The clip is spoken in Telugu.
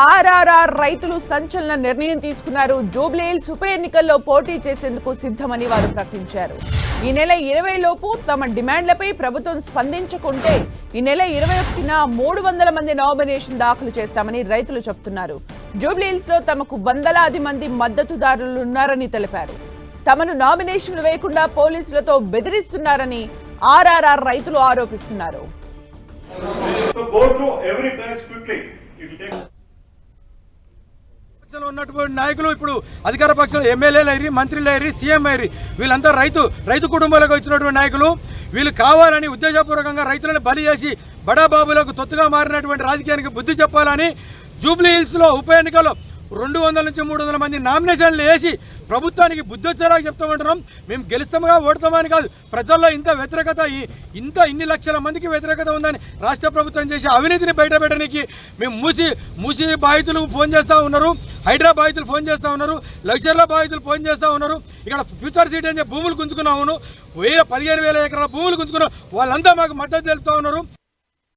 ఆర్ఆర్ఆర్ రైతులు సంచలన నిర్ణయం తీసుకున్నారు. జూబ్లీహిల్స్ ఉప ఎన్నికల్లో పోటీ చేసేందుకు సిద్ధమని వారు ప్రకటించారు. ఈ నెల ఇరవై లోపు తమ డిమాండ్లపై ప్రభుత్వం స్పందించకుంటే ఈ నెల ఇరవై ఒకటిన మూడు వందల మంది నామినేషన్ దాఖలు చేస్తామని రైతులు చెబుతున్నారు జూబ్లీహిల్స్లో తమకు వందలాది మంది మద్దతుదారులు ఉన్నారని తెలిపారు. తమను నామినేషన్లు వేయకుండా పోలీసులతో బెదిరిస్తున్నారని ఆర్ఆర్ఆర్ రైతులు ఆరోపిస్తున్నారు. పక్షంలో ఉన్నటువంటి నాయకులు ఇప్పుడు అధికార పక్షంలో ఎమ్మెల్యేలు అయ్యి మంత్రులు అయ్యి సీఎం అయ్యి వీళ్ళంతా రైతు రైతు కుటుంబాలకు వచ్చినటువంటి నాయకులు వీళ్ళు కావాలని ఉద్దేశపూర్వకంగా రైతులను బలి చేసి బడాబాబులకు తొత్తుగా మారినటువంటి రాజకీయానికి బుద్ధి చెప్పాలని జూబ్లీ హిల్స్లో ఉప ఎన్నికల్లో రెండు వందల నుంచి మూడు వందల మంది నామినేషన్లు వేసి ప్రభుత్వానికి బుద్ధి చెప్తామంటున్నాం మేము గెలుస్తాముగా ఓడతామని కాదు. ప్రజల్లో ఇంత వ్యతిరేకత ఇంత ఇన్ని లక్షల మందికి వ్యతిరేకత ఉందని రాష్ట్ర ప్రభుత్వం చేసే అవినీతిని బయటపెట్టడానికి మేము మూసి మూసి బాధితులు ఫోన్ చేస్తూ ఉన్నారు. హైదరాబాద్ బాధితులు ఫోన్ చేస్తూ ఉన్నారు. లక్షర్ల బాధితులు ఫోన్ చేస్తూ ఉన్నారు. ఇక్కడ ఫ్యూచర్ సిటీ అని చెప్పి భూములు గుంజుకున్నాము. వేల పదిహేను వేల ఎకరాల భూములు గుంజుకున్నాం. వాళ్ళంతా మాకు మద్దతు తెలుపుతూ ఉన్నారు.